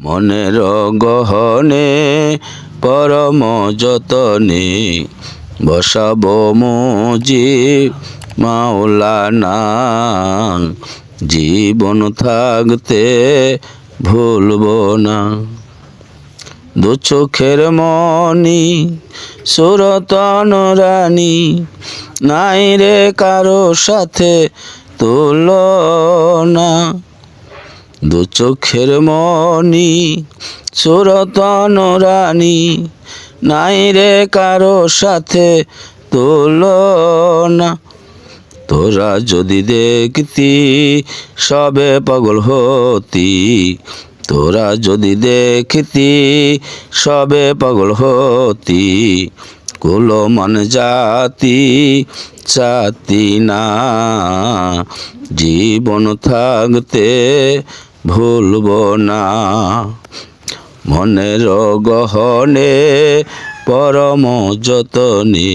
মনের গহনে পরম যতনে বসাব মুজি মাওলানা। জীবন থাকতে ভুলব না। দু চোখের মনি, সুরতন রানী, নাই রে কারও সাথে তুলনা। দু চোখের মনি সুরতন রানী, নাই রে কারও সাথে তুলনা। তোরা যদি দেখতি সবে পাগল হতি, তোরা যদি দেখতি সবে পাগল হতি কুলো মান জাতি চাতি না, জীবন থাকতে ভুলব না। মনের গহনে পরম যতনে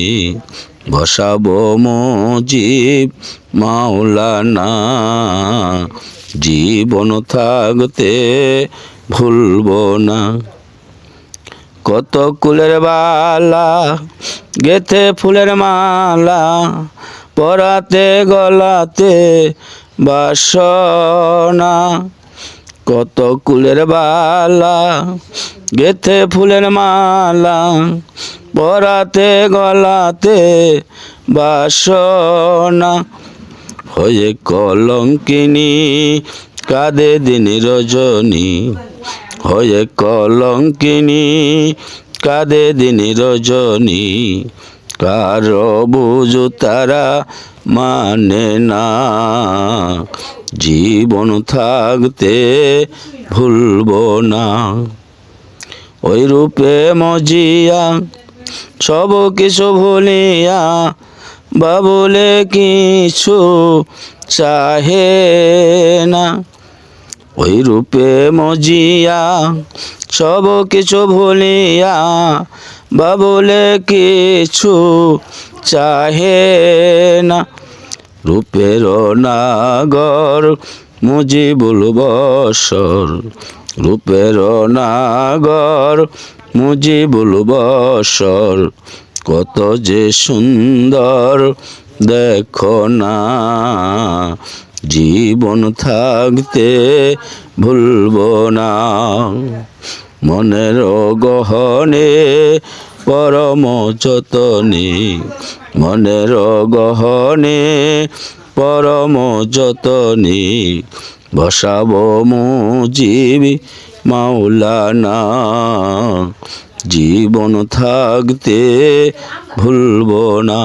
বসাবো মজিব মাওলানা। জীবন থাকতে ভুলব না। কত কুলের বালা, গেথে ফুলের মালা, পরাতে গলাতে বাসনা। কত কুলের বালা, গেথে ফুলের মালা, পরাতে গলাতে বাসনা। হয়ে কলঙ্কিনী, কাঁদে দিন রজনী। হয়ে কলঙ্কিনী, কাঁদে দিন রজনী। কারও বুঝু তারা মানে না। জীবন থাকতে ভুলব না। ওই রূপে মজিয়া, সব কিছু ভুলিয়া, বাবুলে কিছু চাহে না। ওই রূপে মজিয়া, সব কিছু ভুলিয়া বাবুলে কিছু চাহে না। রূপের নাগর মুজিবুল বসর রূপের নাগর মুজিবুল বসর কত যে সুন্দর দেখো না। জীবন থাকতে ভুলব না। মনের গহনে পরম যতনে, মনের গহনে পরম যতনে বসাব মুজিবি মাওলানা। জীবন থাকতে ভুলব না।